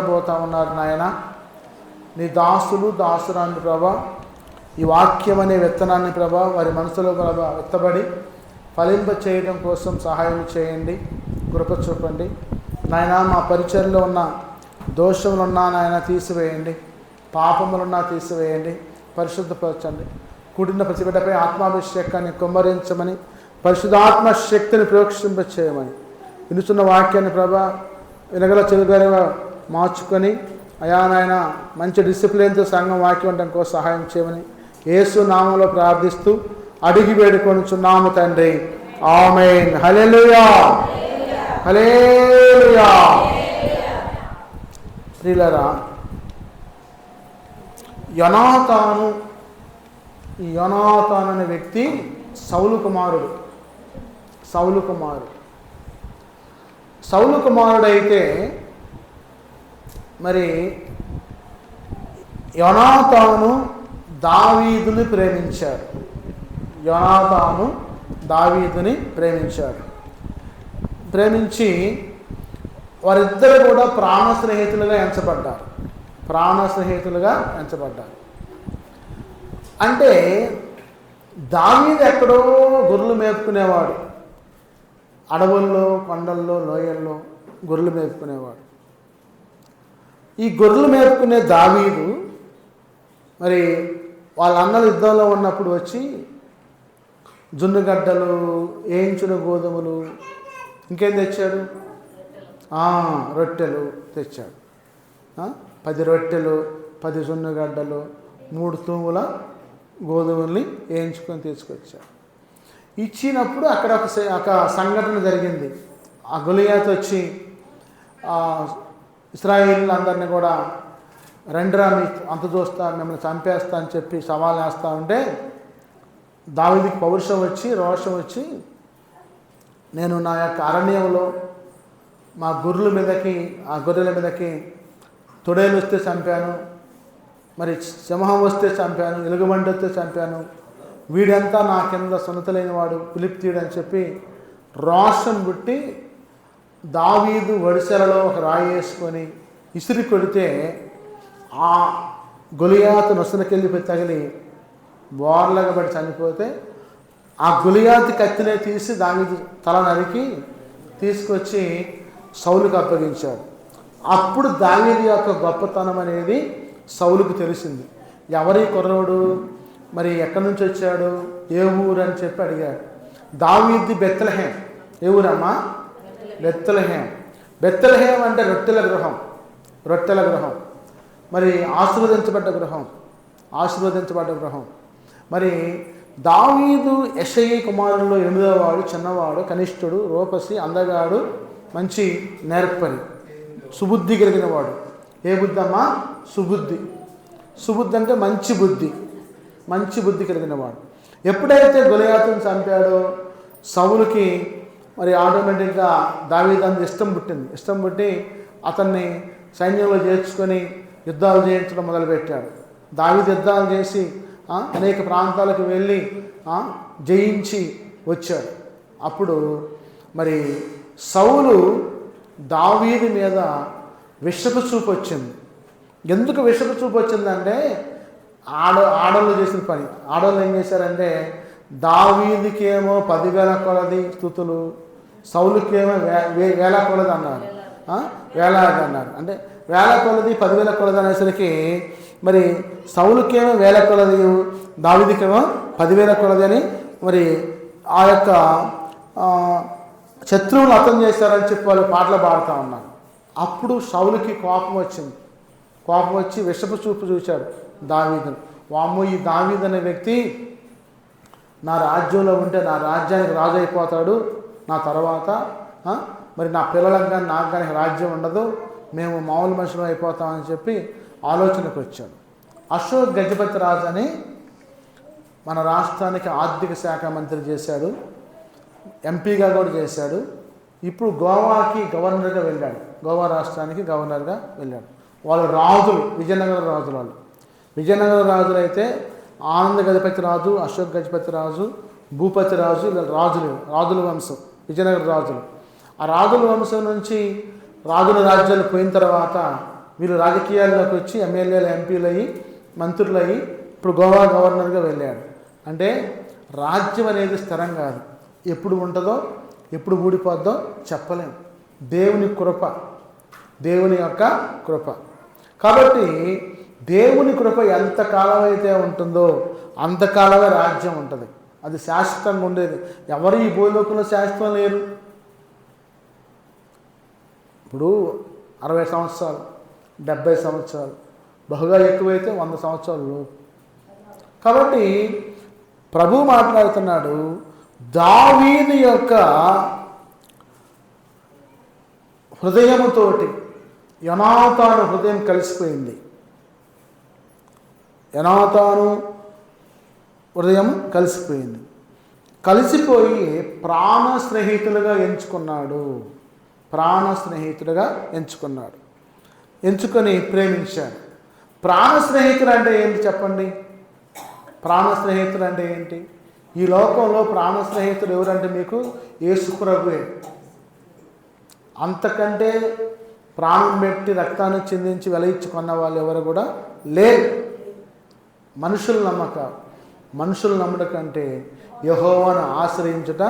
పోతా ఉన్నారు నాయన. నీ దాసులు దాసురాన్ని ప్రభా ఈ వాక్యం అనే విత్తనాన్ని ప్రభా వారి మనసులో ప్రభా విత్తబడి ఫలింప చేయడం కోసం సహాయం చేయండి కృప చూపండి. నాయన మా పరిచయంలో ఉన్న దోషములున్నా నాయన తీసివేయండి పాపములున్నా తీసివేయండి పరిశుద్ధపరచండి. కూడిన ప్రతిబిడ్డపై ఆత్మాభిషేకాన్ని కుమ్మరించమని పరిశుద్ధాత్మ శక్తిని ప్రోక్షింప చేయమని వినుచున్న వాక్యాన్ని ప్రభా వినగల చెరుగలుగా మార్చుకొని అయానాయన మంచి డిసిప్లిన్తో సంఘం వాక్యం కోసం సహాయం చేయమని యేసు నామంలో ప్రార్థిస్తూ అడిగి వేడుకొనుచున్నాము తండ్రి. ఆమెన్. హల్లెలూయా. హలేలుయా ప్రియులరా యనాతాను ఈ అనే వ్యక్తి సౌలు కుమారుడు. సౌలు కుమారుడు. సౌలు కుమారుడైతే మరి యొనాతాను దావీదుని ప్రేమించాడు. యొనాతాను దావీదుని ప్రేమించాడు. ప్రేమించి వారిద్దరు కూడా ప్రాణ స్నేహితులుగా ఎంచబడ్డారు. ప్రాణ స్నేహితులుగా ఎంచబడ్డారు. అంటే దావీదు ఎక్కడో గొర్రెలు మేపుకునేవాడు. అడవుల్లో కొండల్లో లోయల్లో గొర్రెలు మేపుకునేవాడు. ఈ గొర్రెలు మేపుకునే దావీదు మరి వాళ్ళ అన్నలు యుద్ధంలో ఉన్నప్పుడు వచ్చి జున్నుగడ్డలు వేయించిన గోధుమలు ఇంకేం తెచ్చాడు? రొట్టెలు తెచ్చాడు. పది రొట్టెలు పది జున్నుగడ్డలు మూడు తూముల గోధుమల్ని వేయించుకొని తీసుకొచ్చాడు. ఇచ్చినప్పుడు అక్కడ ఒక ఒక సంఘటన జరిగింది. ఆ గులియాత్ వచ్చి ఆ, ఇస్రాయిల్ అందరినీ కూడా రెండ్రా మీ అంత చూస్తా మిమ్మల్ని చంపేస్తా అని చెప్పి సవాల్ వేస్తా ఉంటే దావిదికి పౌరుషం వచ్చి రోషం వచ్చి నేను నా యొక్క అరణ్యంలో మా గొర్రెల మీదకి ఆ గొర్రెల మీదకి తొడేలు వస్తే చంపాను మరి సింహం వస్తే చంపాను ఎలుగుబండి వస్తే చంపాను వీడంతా నా కింద సున్నత వాడు పిలిప్తీయుడు అని చెప్పి రోషం పుట్టి దావీదు వడిసెలలో ఒక రాయి వేసుకొని ఇసిరి కొడితే ఆ గొలియాతు నొసనకెళ్ళిపోయి తగిలి బోర్లగా పడి చనిపోతే ఆ గులియాతి కత్తినే తీసి దాని తల నరికి తీసుకొచ్చి సౌలుకు అప్పగించాడు. అప్పుడు దావీది యొక్క గొప్పతనం అనేది సౌలుకు తెలిసింది. ఎవరి కుర్రోడు? మరి ఎక్కడి నుంచి వచ్చాడు? ఏ ఊరు అని చెప్పి అడిగాడు. దావీది బెత్తలహేం ఏ ఊరమ్మా? బెత్తలహేం. బెత్తలహేం అంటే రొట్టెల గృహం. రొట్టెల గృహం. మరి ఆశీర్వదించబడ్డ గృహం. ఆశీర్వదించబడ్డ గృహం. మరి దావీదు యషయి కుమారుల్లో ఎనిమిదవ వాడు చిన్నవాడు కనిష్ఠుడు రూపసి అందగాడు మంచి నేర్పని సుబుద్ధి కలిగిన వాడు ఏ బుద్ధి అమ్మా? సుబుద్ధి. సుబుద్ధి అంటే మంచి బుద్ధి. మంచి బుద్ధి కలిగిన వాడు ఎప్పుడైతే గొలియాతుని చంపాడో సవులకి మరి ఆటోమేటిక్గా దావీదానికి ఇష్టం పుట్టింది. ఇష్టం పుట్టి అతన్ని సైన్యంలో చేర్చుకొని యుద్ధాలు చేయించడం మొదలుపెట్టాడు. దావీదు యుద్ధాలు చేసి అనేక ప్రాంతాలకు వెళ్ళి జయించి వచ్చాడు. అప్పుడు మరి సౌలు దావీది మీద విషపు చూపు వచ్చింది. ఎందుకు విషపు చూపు వచ్చిందంటే ఆడ ఆడళ్ళు చేసిన పని. ఆడళ్ళు ఏం చేశారంటే దావీదికేమో పదివేల కొలది స్థుతులు సౌలుకేమో వే వే- వేల కొలది అన్నారు వేలాది అన్నారు. అంటే వేల కొలది పదివేల కొలది అనేసరికి మరి సౌలుకేమో వేల కొలది దావిదికేమో పదివేల కొలది అని మరి ఆ యొక్క శత్రువులు అర్థం చేశారని చెప్పి వాళ్ళు పాటలు పాడుతూ ఉన్నారు. అప్పుడు సౌలుకి కోపం వచ్చింది. కోపం వచ్చి విషపు చూపు చూశాడు దావీదును. వామ్మో ఈ దావీదనే అనే వ్యక్తి నా రాజ్యంలో ఉంటే నా రాజ్యానికి రాజు అయిపోతాడు. నా తర్వాత మరి నా పిల్లలకు కానీ నాకు కానీ రాజ్యం ఉండదు. మేము మామూలు మనుషులు అయిపోతామని చెప్పి ఆలోచనకు వచ్చాడు. అశోక్ గజపతి రాజు అని మన రాష్ట్రానికి ఆర్థిక శాఖ మంత్రి చేశాడు. ఎంపీగా కూడా చేశాడు. ఇప్పుడు గోవాకి గవర్నర్గా వెళ్ళాడు. గోవా రాష్ట్రానికి గవర్నర్గా వెళ్ళాడు. వాళ్ళు రాజులు విజయనగర రాజులు వాళ్ళు. విజయనగర రాజులు అయితే ఆనంద గజపతి రాజు అశోక్ గజపతి రాజు భూపతి రాజు ఇలా రాజులు రాజుల వంశం. విజయనగర రాజులు. ఆ రాజుల వంశం నుంచి రాజుల రాజ్యాలు పోయిన తర్వాత వీళ్ళు రాజకీయాల్లోకి వచ్చి ఎమ్మెల్యేలు ఎంపీలు అయ్యి మంత్రులు అయ్యి ఇప్పుడు గోవా గవర్నర్గా వెళ్ళాడు అంటే రాజ్యం అనేది స్థిరం కాదు. ఎప్పుడు ఉంటుందో ఎప్పుడు ఊడిపోద్దో చెప్పలేం. దేవుని కృప దేవుని యొక్క కృప. కాబట్టి దేవుని కృప ఎంతకాలం అయితే ఉంటుందో అంతకాలమే రాజ్యం ఉంటుంది. అది శాశ్వతంగా ఉండేది. ఎవరు ఈ భూలోకంలో శాశ్వతం లేరు. ఇప్పుడు అరవై సంవత్సరాలు డెబ్బై సంవత్సరాలు బహుగా ఎక్కువైతే వంద సంవత్సరాలు కాబట్టి ప్రభు మాట్లాడుతున్నాడు దావీని యొక్క హృదయముతోటి యనాతాను హృదయం కలిసిపోయింది. యనాతాను హృదయం కలిసిపోయింది. కలిసిపోయి ప్రాణ స్నేహితులుగా ఎంచుకున్నాడు. ప్రాణ స్నేహితుడుగా ఎంచుకున్నాడు. ఎంచుకొని ప్రేమించాడు. ప్రాణ స్నేహితుడు అంటే ఏంటి చెప్పండి? ప్రాణ స్నేహితుడు అంటే ఏంటి? ఈ లోకంలో ప్రాణ స్నేహితుడు ఎవరంటే మీకు? యేసు అంతకంటే ప్రాణం పెట్టి రక్తాన్ని చెందించి వెలయించుకున్న వాళ్ళు ఎవరు కూడా లేరు. మనుషుల నమ్మకాలు. మనుషులు నమ్ముట కంటే యహోవను ఆశ్రయించుట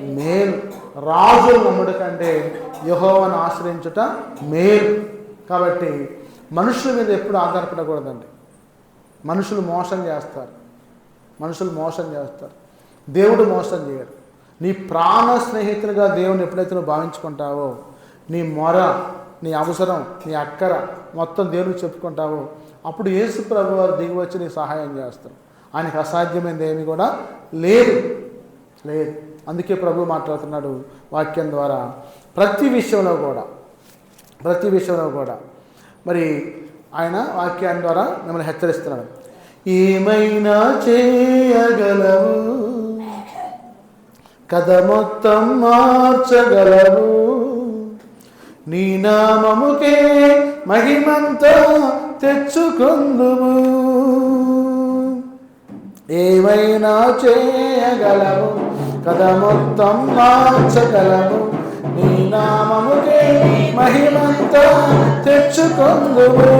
మేలు. రాజులు నమ్ముట కంటే యహోవను ఆశ్రయించుట మేలు. కాబట్టి మనుషుల మీద ఎప్పుడు ఆధారపడకూడదండి. మనుషులు మోసం చేస్తారు. మనుషులు మోసం చేస్తారు. దేవుడు మోసం చేయడు. నీ ప్రాణ స్నేహితులుగా దేవుని ఎప్పుడైతే నువ్వు భావించుకుంటావో నీ మొర నీ అవసరం నీ అక్కర మొత్తం దేవునికి చెప్పుకుంటావో అప్పుడు యేసు ప్రభు వారు దిగి వచ్చి నీ సహాయం చేస్తారు. ఆయనకు అసాధ్యమైనది ఏమి కూడా లేదు. లేదు. అందుకే ప్రభు మాట్లాడుతున్నాడు వాక్యం ద్వారా. ప్రతి విషయంలో కూడా ప్రతి విషయంలో కూడా. మరి ఆయన వాక్యాన్ని ద్వారా మిమ్మల్ని హెచ్చరిస్తున్నాడు. ఏమైనా చేయగలవు? కథ మొత్తం మార్చగలవు? నీ నామముకే మహిమంతా తెచ్చుకుందుము? ఏమైనా చేయగలవు? కథ మొత్తం మార్చగలవు. నీ నామముకే మహిమంతా తెచ్చుకుందుము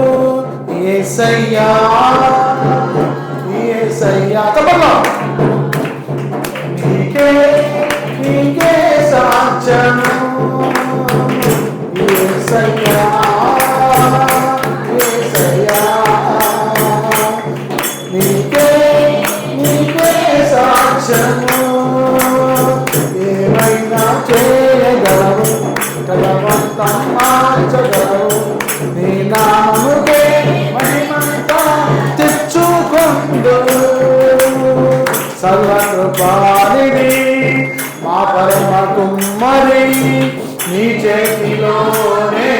ఏసయ్యా ఏసయ్యా. తప్పకుండా. నీకే నీకే సాధ్యము మరి నీ చేతిలోనే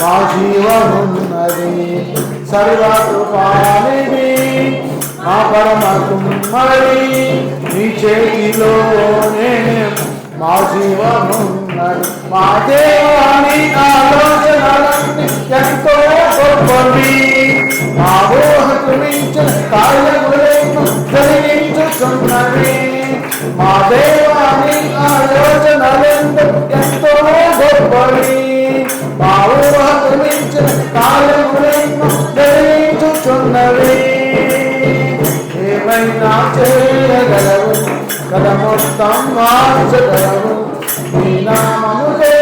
మా జీవమున్నది సర్వకృపానిది మా పరమ కుమ్మరి నీ చేతిలోనే మా జీవమున్నది మా దేవాని ఆలోచనలన్నీ ఎంతో గొప్పవి. మా ఊహకు మించిన కార్యములను కలిగించుచున్నవి మా దేవాని ఆలోచనలెందు ఎంతో గొప్పవి. మా ఊహకు మించిన కార్యములను కలిగించుచున్నవి ఏమైనా చేయగలవు? కథ మొత్తం మార్చగలవు. నీ నామములే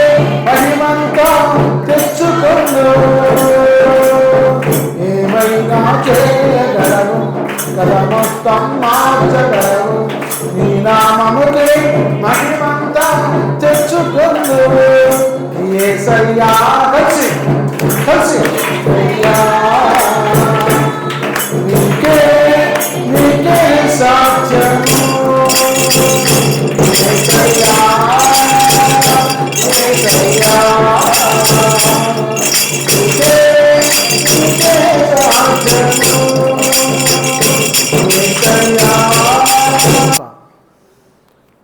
మహిమంతా తెచ్చుకున్నావు ఏమైనా చేయగలవు? కథ మొత్తం మార్చగలవు. ఏసయ్యా కలిసి కలిసి. నీకే నీకే సాధ్యము. ఏసయ్యా ఏసయ్యా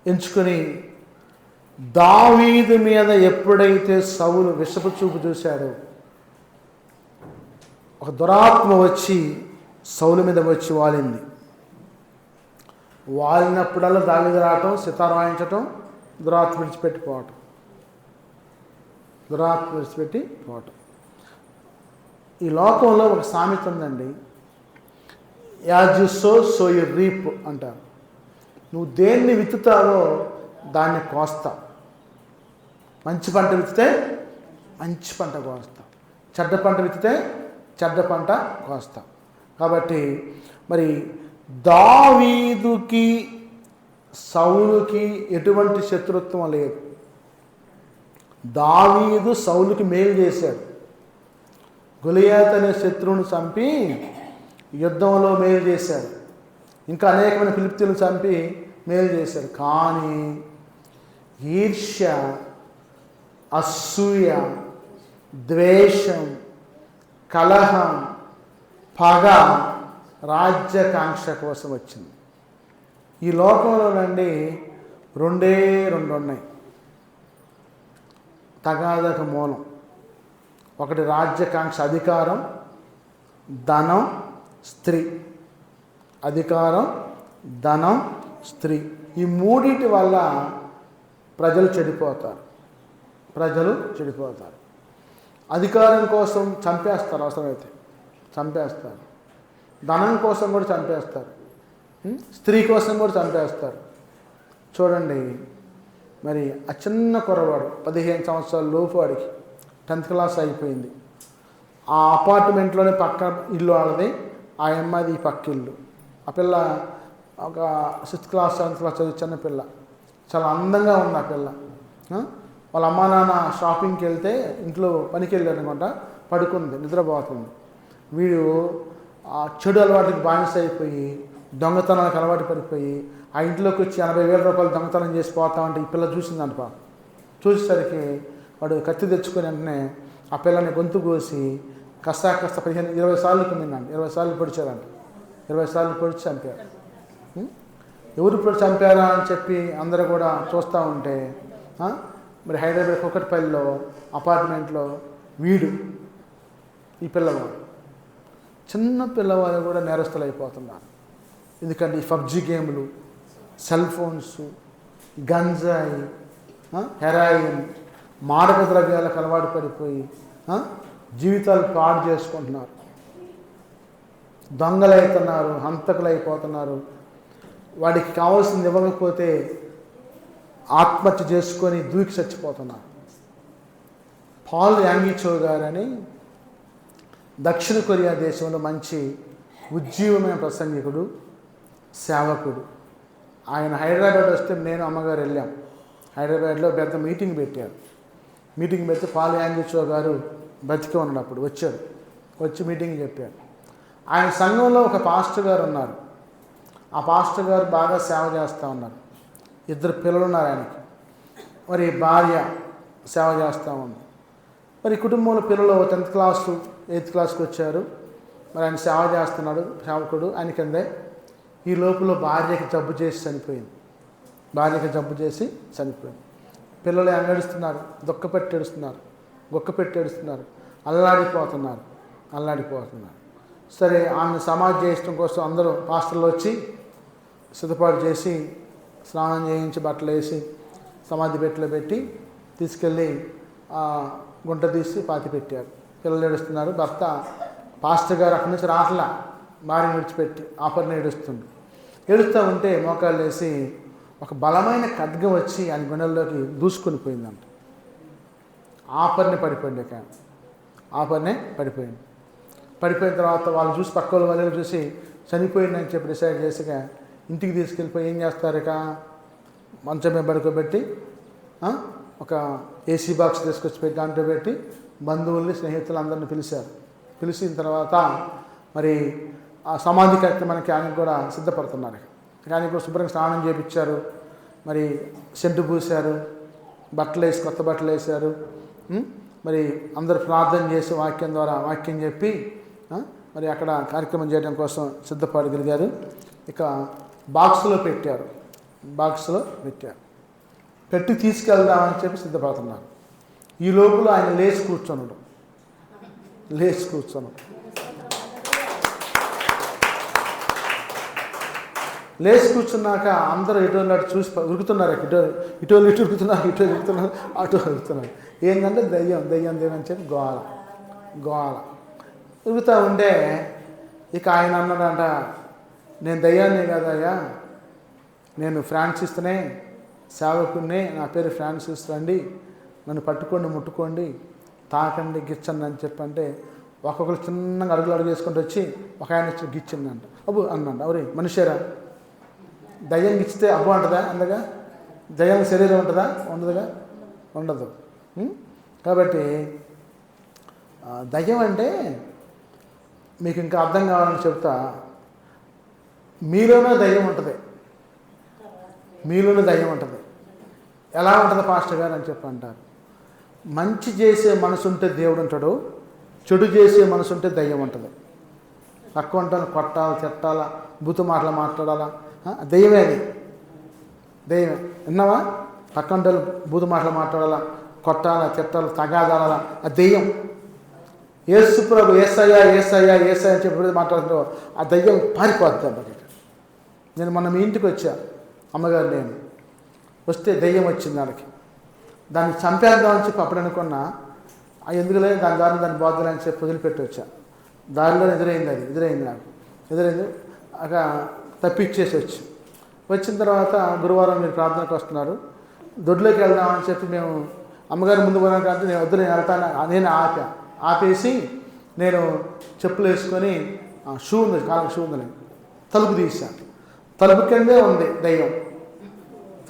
ఎంచుకొని దావీదు మీద ఎప్పుడైతే సౌలు విషపు చూపు చూశాడో ఒక దురాత్మ వచ్చి సౌలు మీద వచ్చి వాలింది. వాలినప్పుడల్లా దావీదు రావటం సితార వాయించటం దురాత్మ విడిచిపెట్టిపోవటం. దురాత్మ విడిచిపెట్టి పోవటం ఈ లోకంలో ఒక సామెత ఉందండి. As you sow so you reap అంటారు. నువ్వు దేన్ని విత్తుతావో దాన్ని కోస్తా. మంచి పంట విత్తితే మంచి పంట కోస్తాం. చెడ్డ పంట విత్తితే చెడ్డ పంట కోస్తాం. కాబట్టి మరి దావీదుకి సౌలుకి ఎటువంటి శత్రుత్వం లేదు. దావీదు సౌలుకి మేలు చేశాడు. గులియాత్ అనే శత్రువును చంపి యుద్ధంలో మేలు చేశాడు. ఇంకా అనేకమైన ఫిలిప్తీలను చంపి మేలు చేశాడు. కానీ ఈర్ష్య అసూయ ద్వేషం కలహం పగ రాజ్యకాంక్ష కోసం వచ్చింది ఈ లోకంలో నండి రెండే రెండు ఉన్నాయి తగాదక మూలం. ఒకటి రాజ్యకాంక్ష అధికారం ధనం స్త్రీ. అధికారం ధనం స్త్రీ. ఈ మూడింటి వల్ల ప్రజలు చెడిపోతారు. ప్రజలు చెడిపోతారు. అధికారం కోసం చంపేస్తారు అవసరమైతే చంపేస్తారు. ధనం కోసం కూడా చంపేస్తారు. స్త్రీ కోసం కూడా చంపేస్తారు. చూడండి మరి ఆ చిన్న కుర్రవాడు పదిహేను సంవత్సరాల లోపు వాడికి టెన్త్ క్లాస్ అయిపోయింది. ఆ అపార్ట్మెంట్లోనే పక్క ఇల్లు వాళ్ళది ఆ అమ్మాయిది ఈ పక్క ఇల్లు. ఆ పిల్ల ఒక సిక్స్త్ క్లాస్ సెవెంత్ క్లాస్ చదివి చిన్న పిల్ల. చాలా అందంగా ఉంది ఆ? పిల్ల వాళ్ళ అమ్మా నాన్న షాపింగ్కి వెళ్తే ఇంట్లో పనికి వెళ్ళారు అనుకుంటా పడుకుంది నిద్రపోతుంది. వీడు ఆ చెడు అలవాటుకి బానిస అయిపోయి దొంగతనానికి అలవాటు పడిపోయి ఆ ఇంట్లోకి వచ్చి ఎనభై వేల రూపాయలు దొంగతనం చేసి పోతామంటే ఈ పిల్ల చూసిందంట పాప. చూసేసరికి వాడు కత్తి తెచ్చుకుని వెంటనే ఆ పిల్లని గొంతు కోసి కస్తా కస్త పదిహేను ఇరవై సార్లు కిందండి ఇరవై సార్లు పొడిచారంట ఇరవై సార్లు పొడిచి చంపారు ఎవరు ఇప్పుడు చంపారా అని చెప్పి అందరూ కూడా చూస్తూ ఉంటే మరి హైదరాబాద్ కుక్కటిపల్లిలో అపార్ట్మెంట్లో వీడు ఈ పిల్లవాడు. చిన్న పిల్లవాడు కూడా నేరస్తులు అయిపోతున్నారు. ఎందుకంటే ఈ పబ్జి గేమ్లు సెల్ ఫోన్స్ గంజాయి హెరాయిన్ మాదక ద్రవ్యాలకు అలవాటు పడిపోయి జీవితాలు పాడు చేసుకుంటున్నారు. దొంగలైతున్నారు హంతకులు అయిపోతున్నారు వాడికి కావాల్సింది ఇవ్వకపోతే ఆత్మహత్య చేసుకొని దూకి చచ్చిపోతున్నారు పాల్ యాంగిచో గారని దక్షిణ కొరియా దేశంలో మంచి ఉజ్జీవమైన ప్రసంగికుడు సేవకుడు. ఆయన హైదరాబాద్ వస్తే నేను అమ్మగారు వెళ్ళాం. హైదరాబాద్లో పెద్ద మీటింగ్ పెట్టారు. మీటింగ్ పెడితే పాల్ యాంగిచో గారు బతికి ఉన్నప్పుడు వచ్చాడు వచ్చి మీటింగ్ చెప్పారు. ఆయన సంఘంలో ఒక పాస్టర్ గారు ఉన్నారు. ఆ పాస్టర్ గారు బాగా సేవ చేస్తూ ఉన్నారు. ఇద్దరు పిల్లలు ఉన్నారు ఆయనకి. మరి భార్య సేవ చేస్తూ ఉంది. మరి కుటుంబంలో పిల్లలు టెన్త్ క్లాస్ ఎయిత్ క్లాస్కి వచ్చారు. మరి ఆయన సేవ చేస్తున్నాడు సేవకుడు ఆయన కిందే. ఈ లోపల భార్యకి జబ్బు చేసి చనిపోయింది. భార్యకి జబ్బు చేసి చనిపోయింది. పిల్లలు ఎంగడుస్తున్నారు దుఃఖ పెట్టేడుస్తున్నారు గుక్క పెట్టి ఏడుస్తున్నారు. అల్లాడిపోతున్నారు. అల్లాడిపోతున్నారు. సరే ఆమెను సమాధి చేయడం కోసం అందరూ పాస్టర్లు వచ్చి సిద్ధపాటు చేసి స్నానం చేయించి బట్టలు వేసి సమాధి పెట్టిలో పెట్టి తీసుకెళ్ళి గుంట తీసి పాతి పెట్టారు. పిల్లలు ఏడుస్తున్నారు. భర్త పాస్టర్ గారు అక్కడి నుంచి రాట్లా. భార్యను విడిచిపెట్టి ఆఫర్ని ఏడుస్తుంది. ఏడుస్తూ ఉంటే మోకాళ్ళు వేసి ఒక బలమైన ఖడ్గం వచ్చి ఆయన గుండెల్లోకి దూసుకొని పోయిందంట. ఆఫర్ని పడిపోయింది ఇక. ఆఫర్నే పడిపోయింది. పడిపోయిన తర్వాత వాళ్ళు చూసి పక్క వాళ్ళు చూసి చనిపోయిందని చెప్పి డిసైడ్ చేసిగా ఇంటికి తీసుకెళ్ళిపోయి ఏం చేస్తారు ఇక మంచం మీద పడుకోబెట్టి ఒక ఏసీ బాక్స్ తీసుకొచ్చి పెట్టి దాంట్లో పెట్టి బంధువుల్ని స్నేహితులు అందరిని పిలిచారు. పిలిచిన తర్వాత మరి ఆ సమాధి కార్యక్రమానికి ఆయనకు కూడా సిద్ధపడుతున్నారు ఆయన కూడా శుభ్రంగా స్నానం చేయించారు మరి సెంటు పూశారు బట్టలు వేసి కొత్త బట్టలు వేశారు. మరి అందరు ప్రార్థన చేసి వాక్యం ద్వారా వాక్యం చెప్పి మరి అక్కడ కార్యక్రమం చేయడం కోసం సిద్ధపడగలిగారు. ఇక బాక్స్లో పెట్టారు. బాక్స్లో పెట్టారు. పెట్టి తీసుకెళ్దామని చెప్పి సిద్ధపడుతున్నారు. ఈ లోపల ఆయన లేచి కూర్చొనడు లేచి కూర్చొనడు లేచి కూర్చున్నాక అందరూ ఇటు చూసి ఉరుకుతున్నారు. ఇటు ఇటు ఇటు ఉరుకుతున్నారు ఇటు ఉరుకుతున్నారు అటు ఉరుకుతున్నారు. ఏంటంటే దయ్యం దయ్యం దయ్యం అని చెప్పి గోళ గోళ తిరుగుతూ ఉంటే ఇక ఆయన అన్నాడంట నేను దయ్యాన్ని కాదయ్యా. నేను ఫ్రాన్సిస్నే సేవకుడిని నా పేరు ఫ్రాన్సిస్ రండి నన్ను పట్టుకోండి ముట్టుకోండి తాకండి గిచ్చండి అని చెప్పంటే ఒక్కొక్కరు చిన్నగా అడుగులు అడుగు వేసుకుంటూ వచ్చి ఒక ఆయన వచ్చి గిచ్చిందంట. అబ్బు అన్నాడు అవరే మనిషేరా? దయ్యం గిచ్చితే అబ్బు అంటదా అందగా? దయ్యం శరీరం ఉంటుందా? ఉండదుగా? ఉండదు. కాబట్టి దయ్యం అంటే మీకు ఇంకా అర్థం కావాలని చెప్తా. మీలోనే దయ్యం ఉంటుంది. మీలోనే దయ్యం ఉంటుంది. ఎలా ఉంటుంది పాస్టర్ గారు అని చెప్పి అంటారు. మంచి చేసే మనసు ఉంటే దేవుడు ఉంటాడు చెడు చేసే మనసు ఉంటే దయ్యం ఉంటుంది. తక్కువ ఉంటాను కొట్టాలి తిట్టాలా బూతు మాటలు మాట్లాడాలా? దయ్యమే అది. దయ్యమే. విన్నావా? తక్కువ ఉంటారు బూతు మాటలు మాట్లాడాలా కొట్టాలా తిట్టాలి తగాదాలా ఆ దెయ్యం. ఏసు ప్రభు ఏసయ్యా ఏసయ్యా ఏసయ్య అని చెప్పి మాట్లాడుతున్నావు ఆ దయ్యం పారిపోద్ది అన్నమాట నేను మొన్న మీ ఇంటికి వచ్చా అమ్మగారు నేను. వస్తే దయ్యం వచ్చింది దానికి దాన్ని చంపేద్దామని చెప్పి అప్పుడు అనుకున్నా ఎందుకులే దాని దారిని దాన్ని బాధలే అని చెప్పి వదిలిపెట్టి వచ్చా. దారిలో ఎదురైంది అది ఎదురైంది నాకు. ఎదురైంది అక తప్పిచ్చేసి వచ్చి. వచ్చిన తర్వాత గురువారం మీరు ప్రార్థనకు వస్తున్నారు. దొడ్లోకి వెళ్దామని చెప్పి మేము అమ్మగారి ముందు పోయినా కాబట్టి నేను వద్దు నేను వెళ్తాను. నేను ఆపా ఆపేసి నేను చెప్పులు వేసుకొని ఆ, షూ ఉంది కాళ్ళకి షూ ఉంది తలుపు తీసాను తలుపు కిందే ఉంది దయ్యం.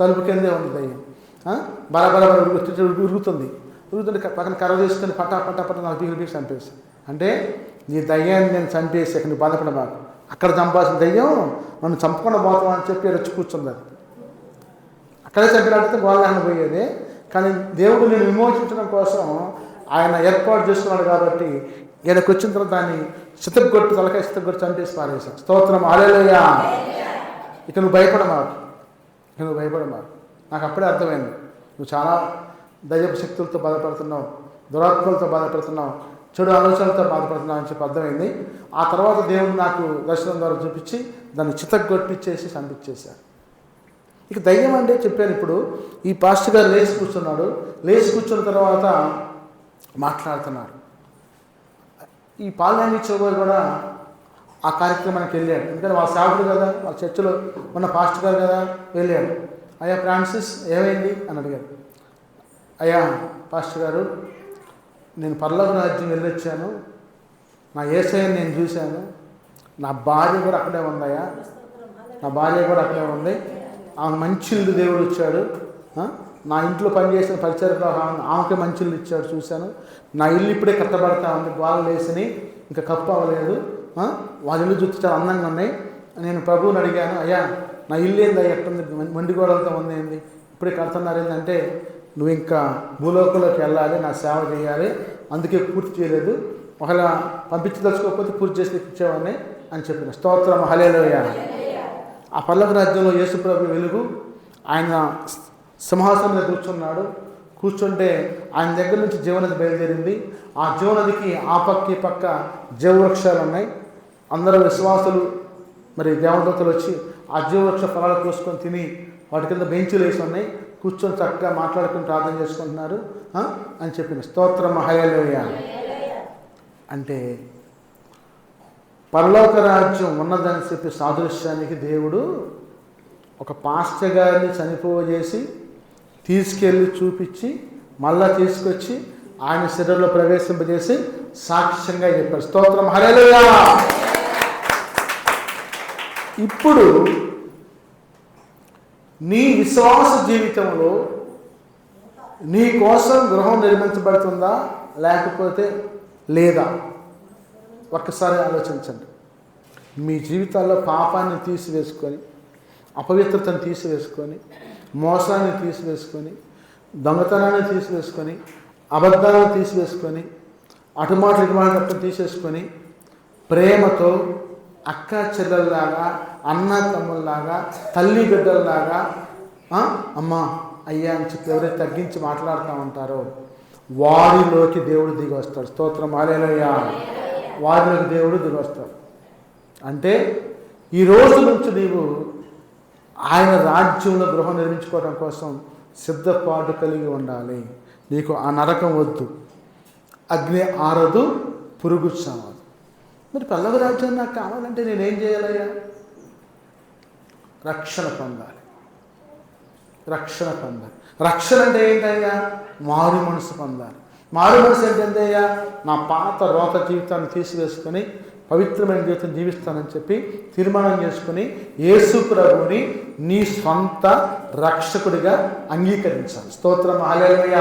తలుపు కిందే ఉంది దయ్యం. ఆ? బల ఉరుగుతుంది ఉరుగుతుంటే పక్కన కర్ర చేసుకుని పటా పటా పట్టా నాకు పీకి పీకి చంపేసి అంటే నీ దయ్యాన్ని నేను చంపేసి అక్కడ నువ్వు బాధపడ మాకు అక్కడ చంపాల్సిన దయ్యం నన్ను చంపకుండా పోతామని అని చెప్పి వచ్చి కూర్చుంది అక్కడే చంపినట్టు గోళ్ళని పోయేది. కానీ దేవుడు నేను విమోచించడం కోసం ఆయన ఏర్పాటు చేస్తున్నాడు కాబట్టి ఈయనకు వచ్చిన తర్వాత దాన్ని చితగొట్టు తలకాయ చితగొట్టు చంపేసి పారేశాం స్తోత్రం. ఆలేలోయ ఇక నువ్వు భయపడ మాకు ఇక నువ్వు భయపడ మాకు నాకు అప్పుడే అర్థమైంది. నువ్వు చాలా దయ్యపు శక్తులతో బాధపడుతున్నావు దురాత్మలతో బాధపడుతున్నావు చెడు ఆలోచనలతో బాధపడుతున్నావు అని చెప్పి అర్థమైంది. ఆ తర్వాత దేవుడు నాకు దర్శనం ద్వారా చూపించి దాన్ని చితగొట్టిచ్చేసి చంపించేశాడు. ఇక దయ్యం అంటే చెప్పాను ఇప్పుడు ఈ పాస్టర్ గారు లేచి కూర్చున్నాడు. లేచి కూర్చున్న తర్వాత మాట్లాడుతున్నాడు ఈ పాలనాన్ని ఇచ్చేవారు కూడా ఆ కార్యక్రమానికి వెళ్ళాడు. ఎందుకంటే వాళ్ళ సేవకుడు కదా వాళ్ళ చర్చిలో ఉన్న పాస్టర్ గారు కదా వెళ్ళాడు. అయ్యా ఫ్రాన్సిస్ ఏమైంది? అని అడిగాడు. అయ్యా పాస్టర్ గారు నేను పర్లోక రాజ్యం వెళ్ళొచ్చాను. నా ఏసైని నేను చూశాను. నా భార్య కూడా అక్కడే ఉందయ్యా. నా భార్య కూడా అక్కడే ఉంది. ఆమె మంచి ఇల్లు దేవుడు ఇచ్చాడు. నా ఇంట్లో పనిచేసిన పరిచయలో ఆమెకే మంచి ఇల్లు ఇచ్చాడు చూశాను. నా ఇల్లు ఇప్పుడే కట్టబడతా ఉంది. గోడలు వేసిని ఇంకా కప్పు అవ్వలేదు. వాళ్ళ ఇల్లు చూస్తే చాలా అందంగా ఉన్నాయి. నేను ప్రభువుని అడిగాను అయ్యా నా ఇల్లు ఏంది ఎట్టుంది? మండి గోడలతో ఉంది ఏంది? ఇప్పుడే కడుతున్నారు ఏంటంటే నువ్వు ఇంకా భూలోకంలోకి వెళ్ళాలి నా సేవ చేయాలి అందుకే పూర్తి చేయలేదు. ఒకవేళ పంపించదలుచుకోకపోతే పూర్తి చేసి ఇచ్చేవాడిని అని చెప్పిన. స్తోత్రం హలేలోయ ఆ పల్లక రాజ్యంలో యేసుప్రభు వెలుగు. ఆయన సింహాసనం మీద కూర్చున్నాడు. కూర్చుంటే ఆయన దగ్గర నుంచి జీవనది బయలుదేరింది. ఆ జీవనదికి ఆ పక్క ఈ పక్క జీవవృక్షాలు ఉన్నాయి అందరూ విశ్వాసులు మరి దేవదత్తలు వచ్చి ఆ జీవవృక్ష ఫలాలు కోసుకొని తిని వాటి కింద బెంచులు వేసి ఉన్నాయి. కూర్చొని చక్కగా మాట్లాడుకుని ప్రార్థన చేసుకుంటున్నారు. అని చెప్పిన స్తోత్ర మహయలోయ అంటే పరలోక రాజ్యం ఉన్నదని చెప్పి సాదృశ్యానికి దేవుడు ఒక పాస్టర్ గారిని చనిపోజేసి తీసుకెళ్ళి చూపించి మళ్ళా తీసుకొచ్చి ఆయన శరీరంలో ప్రవేశింపజేసి సాక్ష్యంగా చెప్పారు. స్తోత్రం హరేలుయా ఇప్పుడు నీ విశ్వాస జీవితంలో నీ కోసం గృహం నిర్మించబడుతుందా? లేకపోతే లేదా? ఒక్కసారి ఆలోచించండి. మీ జీవితాల్లో పాపాన్ని తీసివేసుకొని అపవిత్రతను తీసివేసుకొని మోసాన్ని తీసివేసుకొని దొంగతనాన్ని తీసివేసుకొని అబద్ధాలను తీసివేసుకొని అటుమాటలు ఇటుమాటలు తీసేసుకొని ప్రేమతో అక్క చెల్లెల్లాగా అన్న తమ్ముల్లాగా తల్లి బిడ్డల్లాగా ఆ, అమ్మా అయ్యా అని చెప్పి ఎవరైతే తగ్గించి మాట్లాడుతూ ఉంటారో వారిలోకి దేవుడు దిగి వస్తాడు. స్తోత్రం. ఆలేలయ్యా వారిలోకి దేవుడు దిగి వస్తాడు. అంటే ఈ రోజు నుంచి నీవు ఆయన రాజ్యంలో గృహం నిర్మించుకోవడం కోసం సిద్ధపాటు కలిగి ఉండాలి. నీకు ఆ నరకం వద్దు. అగ్ని ఆరదు పురుగు చావదు మరి పల్లవ రాజ్యం నాకు కావాలంటే నేనేం చేయాలయ్యా? రక్షణ పొందాలి. రక్షణ పొందాలి. రక్షణ అంటే ఏంటయ్యా? మారు మనసు పొందాలి. మారు మనసు ఏంటంటయ్యా? నా పాత రోత జీవితాన్ని తీసివేసుకొని పవిత్రమైన జీవితం జీవిస్తానని చెప్పి తీర్మానం చేసుకుని యేసు ప్రభుని నీ స్వంత రక్షకుడిగా అంగీకరించాలి. స్తోత్రం. హల్లెలూయా.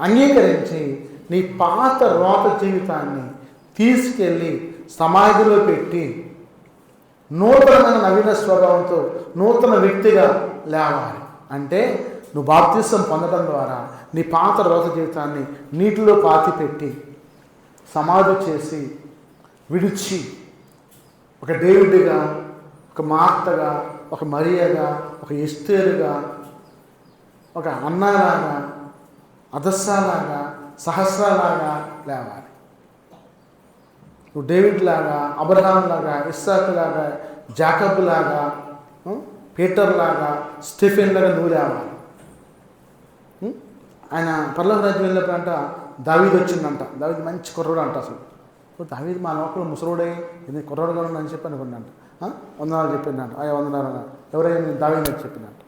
అంగీకరించి నీ పాత రోత జీవితాన్ని తీసుకెళ్ళి సమాధిలో పెట్టి నూతనమైన నవీన స్వభావంతో నూతన వ్యక్తిగా లేవాలి. అంటే నువ్వు బాప్తిసం పొందడం ద్వారా నీ పాత రోత జీవితాన్ని నీటిలో పాతి పెట్టి సమాధి చేసి విడిచి ఒక దేవుడిగా ఒక మార్తగా ఒక మరియగా ఒక ఎస్తేరుగా ఒక అన్నలాగా అదస్సాలాగా సహస్రాలాగా లేవాలి. నువ్వు డేవిడ్ లాగా అబ్రహాం లాగా ఇస్సాక్ లాగా జాకబ్ లాగా పీటర్ లాగా స్టిఫెన్ లాగా నువ్వు లేవాలి ఆయన పర్లోక రాజ్యం వెళ్ళినప్పుడు అంట దావీద్ వచ్చిందంట. దావీద్ మంచి కుర్రోడు అంట అసలు. దావీద్ మా లోపల ముసలోడే ఇది కూడా అని చెప్పి అనుకున్నాంట వందనాలు చెప్పిందంట. అయ్యా వందనాలు ఎవరైనా నేను దావీద్ అని చెప్పిందంట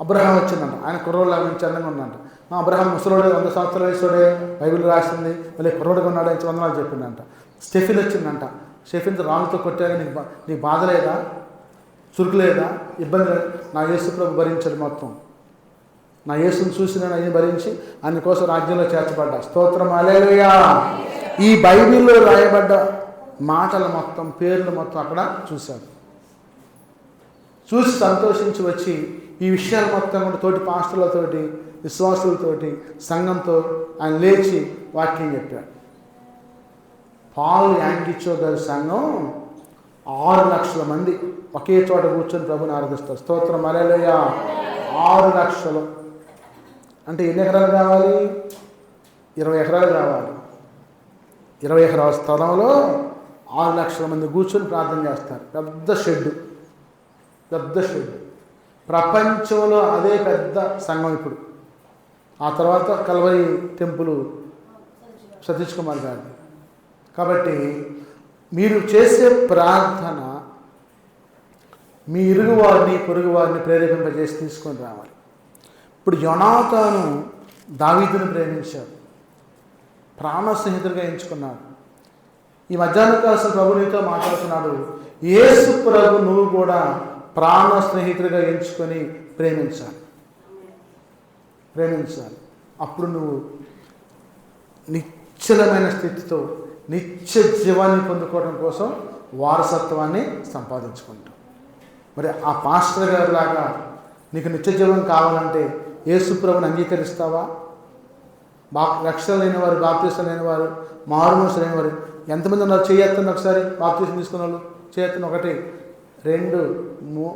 అబ్రహాం వచ్చిందంట. ఆయన కుర్రోడులాగా నుంచి అందంగా ఉందంట. అబ్రహాం ముసలోడే వంద సంవత్సరాల వయసుడే బైబిల్ రాసింది. మళ్ళీ కుర్రోడుగా ఉన్నాడు అని వందనాలు చెప్పిందంట. స్టెఫిన్ వచ్చిందంట. స్టెఫిన్ రాళ్ళతో కొట్టాక నీకు బా- నీకు బాధ లేదా? చురుకు లేదా? ఇబ్బంది లేదా? నా యేసు ప్రభు భరించాడు మొత్తం. నా యేసుని చూసి నేను ఆయన భరించి ఆయన కోసం రాజ్యంలో చేర్చబడ్డా. స్తోత్రం. అలేలుయా ఈ బైబిల్లో రాయబడ్డ మాటలు మొత్తం పేర్లు మొత్తం అక్కడ చూశాడు. చూసి సంతోషించి వచ్చి ఈ విషయాలు మొత్తం కూడా తోటి పాస్టర్లతోటి విశ్వాసులతోటి సంఘంతో ఆయన లేచి వాక్యం చెప్పాడు. పాల్ యాంకిచో సంఘం ఆరు లక్షల మంది ఒకే చోట కూర్చొని ప్రభుని ఆరాధిస్తారు స్తోత్రం అలేలుయ ఆరు లక్షలు. అంటే ఎన్ని ఎకరాలు కావాలి? ఇరవై ఎకరాలు కావాలి. ఇరవై ఎకరాల స్థలంలో ఆరు లక్షల మంది కూర్చొని ప్రార్థన చేస్తారు. పెద్ద షెడ్ పెద్ద షెడ్ ప్రపంచంలో అదే పెద్ద సంఘం ఇప్పుడు. ఆ తర్వాత కల్వరి టెంపుల్ సతీష్ కుమార్ గారిది. కాబట్టి మీరు చేసే ప్రార్థన మీ ఇరుగువారిని పొరుగువారిని పొరుగు వారిని ప్రేరేపింపజేసి తీసుకొని రావాలి. ఇప్పుడు యొనాతాను దావీదును ప్రేమించాడు. ప్రాణ స్నేహితుడిగా ఎంచుకున్నాడు. ఈ మధ్యాహ్న కాస్త ప్రభునితో మాట్లాడుతున్నాడు. ఏసు ప్రభు నువ్వు కూడా ప్రాణ స్నేహితుడిగా ఎంచుకొని ప్రేమించాలి. ప్రేమించాలి. అప్పుడు నువ్వు నిశ్చలమైన స్థితితో నిత్య జీవాన్ని పొందుకోవడం కోసం వారసత్వాన్ని సంపాదించుకుంటాం. మరి ఆ పాస్టర్ గారు లాగా నీకు నిత్య జీవం కావాలంటే యేసుప్రభుని అంగీకరిస్తావా? బా రక్షణ లేని వారు బాప్తీసం లేని వారు మారుమూస లేని వారు ఎంతమంది ఉన్నారు? చేయొత్తండి ఒకసారి బాప్తీసం తీసుకున్న వాళ్ళు చేయొత్తండి ఒకటి రెండు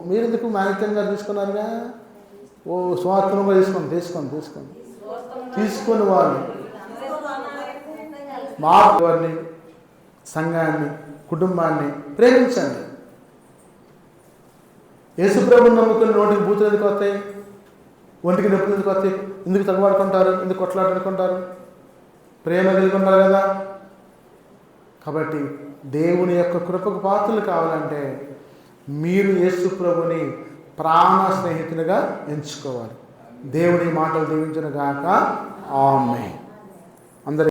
మీరు ఎందుకు మాణిక్యంగా తీసుకున్నారుగా? ఓ స్వార్థంగా తీసుకోండి తీసుకోండి తీసుకోండి తీసుకుని వాళ్ళు మా వారిని సంఘాన్ని కుటుంబాన్ని ప్రేమించండి. యేసుప్రభుని నమ్ముకుని నోటికి బూతులు ఎందుకు వస్తాయి? ఒంటికి నొప్పులు ఎందుకు వస్తాయి? ఎందుకు తగబడుకుంటారు ఎందుకు కొట్లాడుకుంటారు? ప్రేమ కలిగి ఉన్నారు కదా. కాబట్టి దేవుని యొక్క కృపకు పాత్రలు కావాలంటే మీరు యేసుప్రభుని ప్రాణ స్నేహితునిగా ఎంచుకోవాలి. దేవుని మాటలు దీవించిన గాక ఆమె అందరి